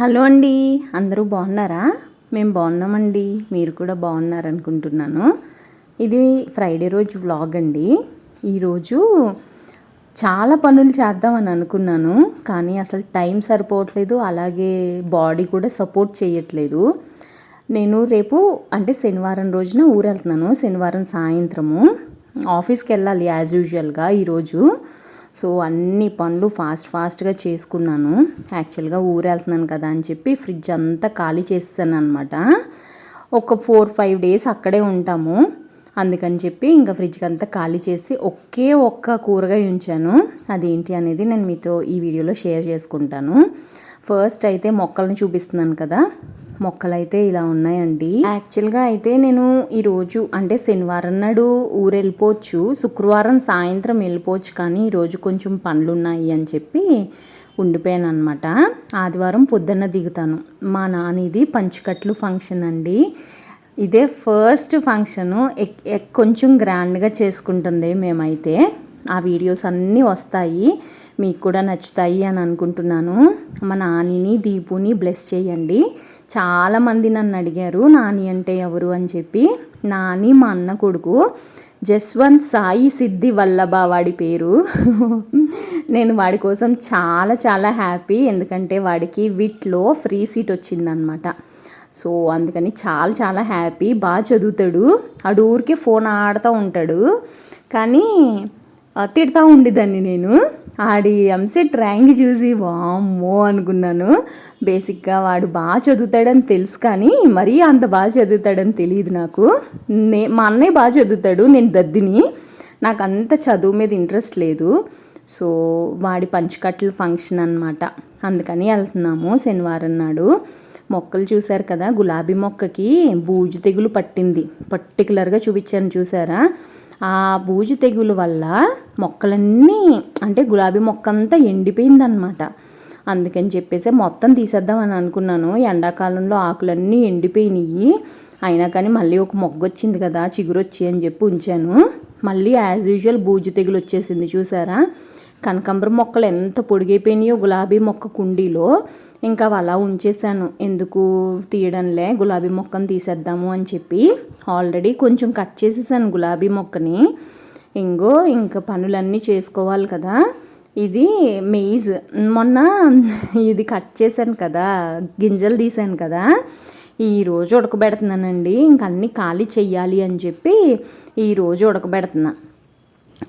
Hello అండి అందరూ బాగున్నారా? మేము బాగున్నామండి మీరు కూడా బాగున్నారనుకుంటున్నాను. ఇది ఫ్రైడే రోజు వ్లాగ్ అండి. ఈరోజు చాలా పనులు చేద్దామని అనుకున్నాను కానీ అసలు టైం సరిపోవట్లేదు అలాగే బాడీ కూడా సపోర్ట్ చేయట్లేదు. నేను రేపు అంటే శనివారం రోజున ఊరు వెళ్తున్నాను శనివారం సాయంత్రము. ఆఫీస్కి వెళ్ళాలి యాజ్ యూజువల్గా ఈరోజు సో అన్ని పనులు ఫాస్ట్ ఫాస్ట్గా చేసుకున్నాను. యాక్చువల్గా ఊరెళ్తున్నాను కదా అని చెప్పి ఫ్రిడ్జ్ అంతా ఖాళీ చేస్తాను అనమాట ఒక ఫోర్ ఫైవ్ డేస్ అక్కడే ఉంటాము. అందుకని చెప్పి ఇంకా ఫ్రిడ్జ్కి అంతా ఖాళీ చేసి ఒకే ఒక్క కూరగాయ ఉంచాను. అదేంటి అనేది నేను మీతో ఈ వీడియోలో షేర్ చేసుకుంటాను. ఫస్ట్ అయితే మొక్కల్ని చూపిస్తున్నాను కదా. మొక్కలైతే ఇలా ఉన్నాయండి. యాక్చువల్గా అయితే నేను ఈరోజు అంటే శనివారం నాడు ఊరు వెళ్ళిపోవచ్చు శుక్రవారం సాయంత్రం వెళ్ళిపోవచ్చు కానీ ఈరోజు కొంచెం పనులు ఉన్నాయి అని చెప్పి ఉండిపోయాను అనమాట ఆదివారం పొద్దున్న దిగుతాను. మా నాన్నది పంచికట్లు ఫంక్షన్ అండి. ఇదే ఫస్ట్ ఫంక్షను కొంచెం గ్రాండ్గా చేసుకుంటుంది మేమైతే. ఆ వీడియోస్ అన్నీ వస్తాయి. మీకు కూడా నచ్చుతాయి అని అనుకుంటున్నాను. మా నానిని దీపుని బ్లెస్ చేయండి. చాలామంది నన్ను అడిగారు నాని అంటే ఎవరు? అని చెప్పి. నాని మా అన్న కొడుకు జస్వంత్ సాయి సిద్ధి వల్లభ వాడి పేరు. నేను వాడి కోసం చాలా చాలా హ్యాపీ. ఎందుకంటే వాడికి విట్లో ఫ్రీ సీట్ వచ్చిందనమాట సో అందుకని చాలా చాలా హ్యాపీ. బాగా చదువుతాడు. అడు ఊరికే ఫోన్ ఆడుతూ ఉంటాడు. కానీ తిడతా ఉండేదాన్ని నేను. ఆడి ఎంసెట్ ర్యాంక్ చూసి వామ్మో అనుకున్నాను. బేసిక్గా వాడు బాగా చదువుతాడని తెలుసు కానీ మరీ అంత బాగా చదువుతాడని తెలియదు నాకు. నే మా అన్నయ్య బాగా చదువుతాడు నేను దద్దిని. నాకు అంత చదువు మీద ఇంట్రెస్ట్ లేదు. సో వాడి పంచకట్ల ఫంక్షన్ అనమాట అందుకని వెళ్తున్నాము శనివారం నాడు. మొక్కలు చూశారు కదా గులాబీ మొక్కకి బూజు తెగులు పట్టింది. పర్టికులర్గా చూపించాను చూసారా ఆ బూజు తెగులు వల్ల మొక్కలన్నీ అంటే గులాబీ మొక్క అంతా ఎండిపోయిందనమాట అందుకని చెప్పేసి మొత్తం తీసేద్దాం అని అనుకున్నాను. ఎండాకాలంలో ఆకులన్నీ ఎండిపోయినాయి అయినా కానీ మళ్ళీ ఒక మొగ్గ వచ్చింది కదా చిగురు వచ్చి అని చెప్పి ఉంచాను. మళ్ళీ యాజ్ యూజువల్ బూజు తెగులు వచ్చేసింది చూసారా? కనకాంబరం మొక్కలు ఎంత పొడిగైపోయినాయో గులాబీ మొక్క కుండీలో. ఇంకా అలా ఉంచేసాను ఎందుకు తీయడంలే గులాబీ మొక్కను తీసేద్దాము అని చెప్పి ఆల్రెడీ కొంచెం కట్ చేసేసాను గులాబీ మొక్కని. ఇంగో ఇంకా పనులన్నీ చేసుకోవాలి కదా. ఇది మెయిజ్. మొన్న ఇది కట్ చేశాను కదా గింజలు తీసాను కదా. ఈరోజు ఉడకబెడుతున్నానండి. ఇంక అన్నీ ఖాళీ చెయ్యాలి అని చెప్పి ఈరోజు ఉడకబెడుతున్నా.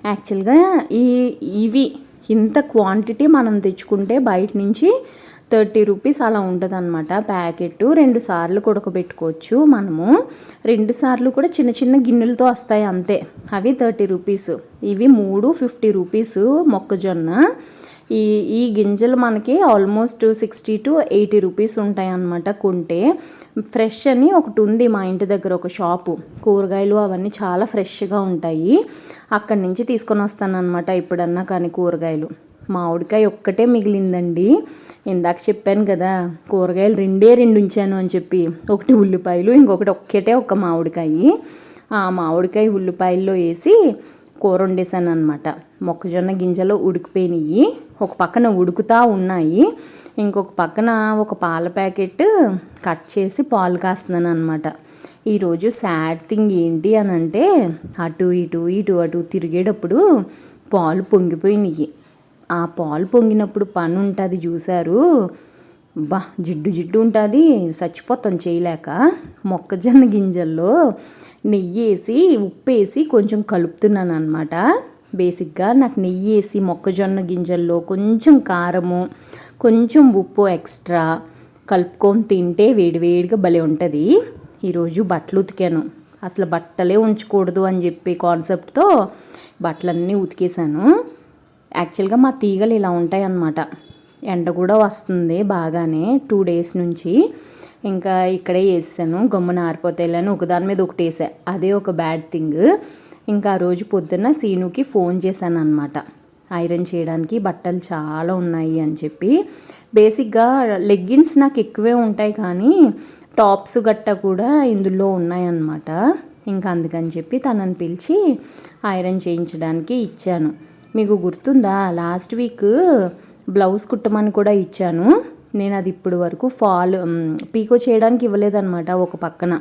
యాక్చువల్గా ఈ ఇవి ఇంత క్వాంటిటీ మనం తెచ్చుకుంటే బయట నుంచి థర్టీ రూపీస్ అలా ఉంటుంది అనమాట ప్యాకెట్ రెండు సార్లు కొడకబెట్టుకోవచ్చు మనము. రెండు సార్లు కూడా చిన్న చిన్న గిన్నెలతో వస్తాయి అంతే. అవి థర్టీ రూపీస్. ఇవి మూడు ఫిఫ్టీ రూపీస్ మొక్కజొన్న. ఈ ఈ గింజలు మనకి almost sixty to eighty rupees ఉంటాయి అన్నమాట కొంటే. ఫ్రెష్ అని ఒకటి ఉంది మా ఇంటి దగ్గర ఒక షాపు. కూరగాయలు అవన్నీ చాలా ఫ్రెష్గా ఉంటాయి. అక్కడి నుంచి తీసుకొని వస్తానన్నమాట ఇప్పుడన్నా కానీ కూరగాయలు. మామిడికాయ ఒక్కటే మిగిలిందండి. ఇందాక చెప్పాను కదా కూరగాయలు రెండే రెండు ఉంచాను అని చెప్పి. ఒకటి ఉల్లిపాయలు ఇంకొకటి ఒక్కటే ఒక మామిడికాయ. ఆ మామిడికాయ ఉల్లిపాయల్లో వేసి కూర వండేసాను అనమాట మొక్కజొన్న గింజలు ఉడికిపోయినాయి. ఒక పక్కన ఉడుకుతా ఉన్నాయి. ఇంకొక పక్కన ఒక పాల ప్యాకెట్ కట్ చేసి పాలు కాస్తున్నాను అనమాట ఈరోజు సాడ్ థింగ్ ఏంటి అని అంటే అటు ఇటు ఇటు అటు తిరిగేటప్పుడు పాలు పొంగిపోయినాయి ఆ పాలు పొంగినప్పుడు పని ఉంటుంది చూశారు. బా జిడ్డు జిడ్డు ఉంటుంది. చచ్చిపోతాం చేయలేక మొక్కజొన్న గింజల్లో నెయ్యి వేసి ఉప్పు వేసి కొంచెం కలుపుతున్నాను అనమాట బేసిక్గా నాకు నెయ్యి వేసి మొక్కజొన్న గింజల్లో కొంచెం కారము కొంచెం ఉప్పు ఎక్స్ట్రా కలుపుకొని తింటే వేడివేడిగా భలే ఉంటుంది. ఈరోజు బట్టలు ఉతికాను. అసలు బట్టలే ఉంచకూడదు అని చెప్పి కాన్సెప్ట్తో బట్టలన్నీ ఉతికేసాను యాక్చువల్గా మా తీగలు ఇలా ఉంటాయి అన్నమాట ఎండ కూడా వస్తుంది బాగానే టూ డేస్ నుంచి. ఇంకా ఇక్కడే వేసాను గమ్మున ఆరిపోతాయిలని ఒకదాని మీద ఒకటి వేసా. అదే ఒక బ్యాడ్ థింగ్. ఇంకా ఆ రోజు పొద్దున్న సీనుకి ఫోన్ చేశాను అనమాట ఐరన్ చేయడానికి బట్టలు చాలా ఉన్నాయి అని చెప్పి. బేసిక్గా లెగ్గిన్స్ నాకు ఎక్కువే ఉంటాయి కానీ టాప్స్ గట్ట కూడా ఇందులో ఉన్నాయన్నమాట. ఇంకా అందుకని చెప్పి తనని పిలిచి ఐరన్ చేయించడానికి ఇచ్చాను. మీకు గుర్తుందా? లాస్ట్ వీక్ బ్లౌజ్ కుట్టమని కూడా ఇచ్చాను. నేను అది ఇప్పుడు వరకు ఫాల్ పీకో చేయడానికి ఇవ్వలేదన్నమాట ఒక పక్కన.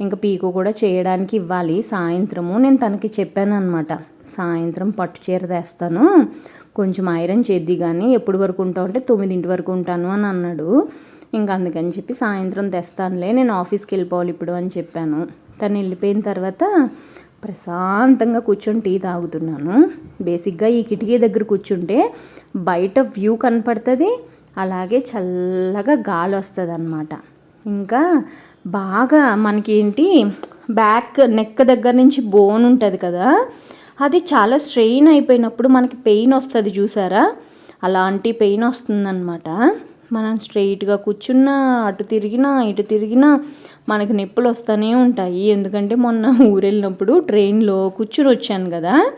ఇంకా పీకు కూడా చేయడానికి ఇవ్వాలి. సాయంత్రము నేను తనకి చెప్పాను అనమాట సాయంత్రం పట్టు చీర తెస్తాను. కొంచెం ఐరన్ చేద్ది కానీ ఎప్పటి వరకు ఉంటావు అంటే తొమ్మిదింటి వరకు ఉంటాను అని అన్నాడు. ఇంకా అందుకని చెప్పి సాయంత్రం తెస్తానులే నేను ఆఫీస్కి వెళ్ళిపోవాలి ఇప్పుడు అని చెప్పాను. తను వెళ్ళిపోయిన తర్వాత ప్రశాంతంగా కూర్చొని టీ తాగుతున్నాను. బేసిక్గా ఈ కిటికీ దగ్గర కూర్చుంటే బయట వ్యూ కనపడుతుంది అలాగే చల్లగా గాలి వస్తుంది అనమాట ఇంకా బాగా మనకి ఏంటి బ్యాక్ నెక్ దగ్గర నుంచి బోన్ ఉంటుంది కదా అది చాలా స్ట్రెయిన్ అయిపోయినప్పుడు మనకి పెయిన్ వస్తుంది చూసారా? అలాంటి పెయిన్ వస్తుందన్నమాట. మనం స్ట్రైట్గా కూర్చున్నా అటు తిరిగినా ఇటు తిరిగినా మనకి నొప్పులు వస్తూనే ఉంటాయి. ఎందుకంటే మొన్న ఊరెళ్ళినప్పుడు ట్రైన్లో కూర్చుని వచ్చాను కదా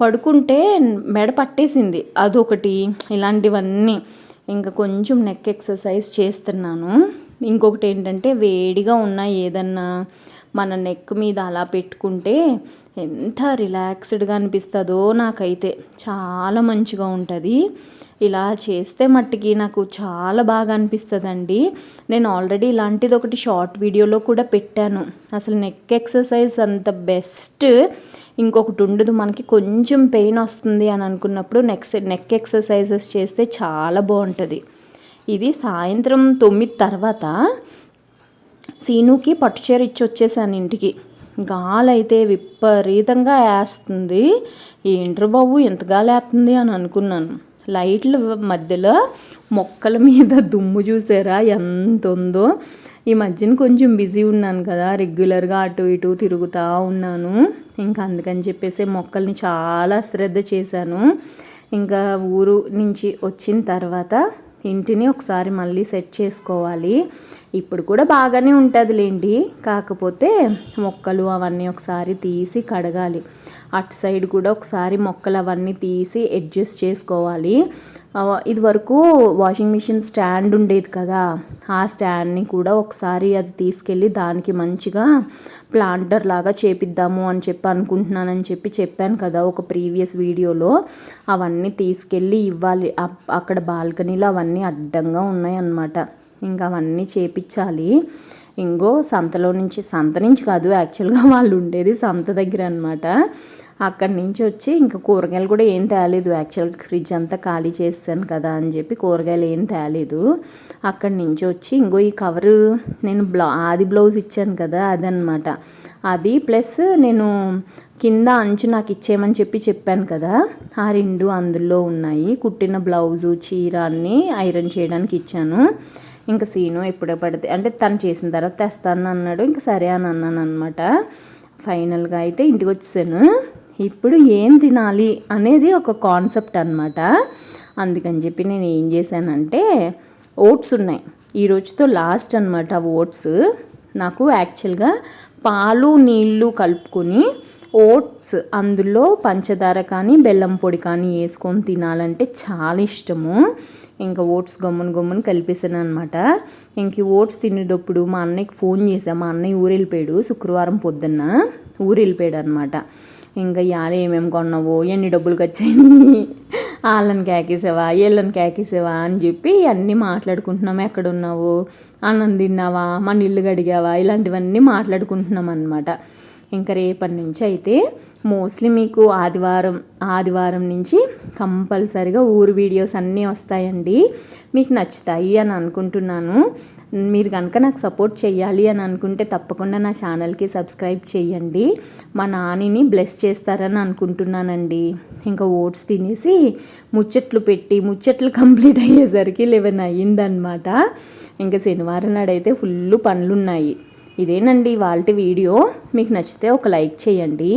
పడుకుంటే మెడ పట్టేసింది. అదొకటి ఇలాంటివన్నీ. ఇంకా కొంచెం నెక్ ఎక్సర్సైజ్ చేస్తున్నాను. ఇంకొకటి ఏంటంటే వేడిగా ఉన్న ఏదన్నా మన నెక్ మీద అలా పెట్టుకుంటే ఎంత రిలాక్స్డ్గా అనిపిస్తుందో నాకైతే. చాలా మంచిగా ఉంటుంది. ఇలా చేస్తే మట్టికి నాకు చాలా బాగా అనిపిస్తుందండి. నేను ఆల్రెడీ ఇలాంటిది ఒకటి షార్ట్ వీడియోలో కూడా పెట్టాను. అసలు నెక్ ఎక్సర్సైజ్ అంత బెస్ట్ ఇంకొకటి ఉండదు మనకి కొంచెం పెయిన్ వస్తుంది అని అనుకున్నప్పుడు నెక్స్ట్ నెక్ ఎక్సర్సైజెస్ చేస్తే చాలా బాగుంటుంది. ఇది సాయంత్రం తొమ్మిది తర్వాత సీనుకి పట్టుచీర ఇచ్చి వచ్చేసాను ఇంటికి. గాలైతే విపరీతంగా వేస్తుంది ఏంట్రు బాబు ఎంత గాలి వేస్తుంది అని అనుకున్నాను. లైట్ల మధ్యలో మొక్కల మీద దుమ్ము చూసారా ఎంత ఉందో ఈ మధ్యన కొంచెం బిజీ ఉన్నాను కదా రెగ్యులర్గా అటు ఇటు తిరుగుతూ ఉన్నాను. ఇంకా అందుకని చెప్పేసి మొక్కల్ని చాలా శ్రద్ధ చేశాను. ఇంకా ఊరు నుంచి వచ్చిన తర్వాత ఇంటిని ఒకసారి మళ్ళీ సెట్ చేసుకోవాలి. ఇప్పుడు కూడా బాగానే ఉంటుందిలేండి. కాకపోతే మొక్కలు అవన్నీ ఒకసారి తీసి కడగాలి. అటు సైడ్ కూడా ఒకసారి మొక్కలు అవన్నీ తీసి అడ్జస్ట్ చేసుకోవాలి. ఇది వరకు వాషింగ్ మిషన్ స్టాండ్ ఉండేది కదా. ఆ స్టాండ్ని కూడా ఒకసారి అది తీసుకెళ్ళి దానికి మంచిగా ప్లాంటర్ లాగా చేపిద్దాము అని చెప్పి అనుకుంటున్నానని చెప్పి చెప్పాను కదా ఒక ప్రీవియస్ వీడియోలో. అవన్నీ తీసుకెళ్ళి ఇవ్వాలి. అప్- అక్కడ బాల్కనీలో అవన్నీ అడ్డంగా ఉన్నాయన్నమాట. ఇంకా అవన్నీ చేపించాలి ఇంకో సంతలో నుంచి సంత నుంచి కాదు యాక్చువల్గా వాళ్ళు ఉండేది సంత దగ్గర అనమాట అక్కడి నుంచి వచ్చి ఇంకా కూరగాయలు కూడా ఏం తేలేదు. యాక్చువల్గా ఫ్రిడ్జ్ అంతా ఖాళీ చేస్తాను కదా అని చెప్పి కూరగాయలు ఏం తేలేదు. అక్కడి నుంచి వచ్చి ఇంకో ఈ కవరు నేను బ్లౌ ఆది బ్లౌజ్ ఇచ్చాను కదా అదనమాట అది ప్లస్ నేను కింద అంచు నాకు ఇచ్చేయమని చెప్పి చెప్పాను కదా ఆ రెండు అందులో ఉన్నాయి. కుట్టిన బ్లౌజు చీర అన్నీ ఐరన్ చేయడానికి ఇచ్చాను. ఇంకా సీను ఎప్పుడో పడితే అంటే తను చేసిన తర్వాత తెస్తాను అన్నాడు ఇంకా సరే అని అన్నాను అనమాట ఫైనల్గా అయితే ఇంటికి వచ్చేసాను. ఇప్పుడు ఏం తినాలి అనేది ఒక కాన్సెప్ట్ అనమాట అందుకని చెప్పి నేను ఏం చేశానంటే ఓట్స్ ఉన్నాయి. ఈ రోజుతో లాస్ట్ అనమాట ఓట్స్ నాకు యాక్చువల్గా పాలు నీళ్ళు కలుపుకొని ఓట్స్ అందులో పంచదార కానీ బెల్లం పొడి కానీ వేసుకొని తినాలంటే చాలా ఇష్టము. ఇంకా ఓట్స్ గమ్మున గమ్మున కలిపేసాను అనమాట ఇంక ఓట్స్ తినేటప్పుడు మా అన్నయ్యకి ఫోన్ చేశాను మా అన్నయ్య ఊరు వెళ్ళిపోయాడు శుక్రవారం పొద్దున్న. ఊరు వెళ్ళిపోయాడు అనమాట ఇంకా ఇవాళ ఏమేమి కొన్నావో ఎన్ని డబ్బులు ఖర్చయినాయి వాళ్ళని కేకేసావా వీళ్ళని కేకేసావా అని చెప్పి అన్నీ మాట్లాడుకుంటున్నాం. ఎక్కడ ఉన్నావు అన్నం తిన్నావా? మన ఇల్లు గడిగావా ఇలాంటివన్నీ మాట్లాడుకుంటున్నాం అనమాట ఇంకా రేపటి నుంచి అయితే మోస్ట్లీ మీకు ఆదివారం ఆదివారం నుంచి కంపల్సరిగా ఊరు వీడియోస్ అన్నీ వస్తాయండి. మీకు నచ్చుతాయి అని అనుకుంటున్నాను. మీరు కనుక నాకు సపోర్ట్ చేయాలి అని అనుకుంటే తప్పకుండా నా ఛానల్కి సబ్స్క్రైబ్ చేయండి మా నానిని బ్లెస్ చేస్తారని అనుకుంటున్నానండి. ఇంకా ఓట్స్ తినేసి ముచ్చట్లు పెట్టి ముచ్చట్లు కంప్లీట్ అయ్యేసరికి లెవెన్ అయ్యిందనమాట ఇంకా శనివారం నాడైతే ఫుల్ పనులున్నాయి. ఇదేనండి వాళ్ళ వీడియో. మీకు నచ్చితే ఒక లైక్ చేయండి.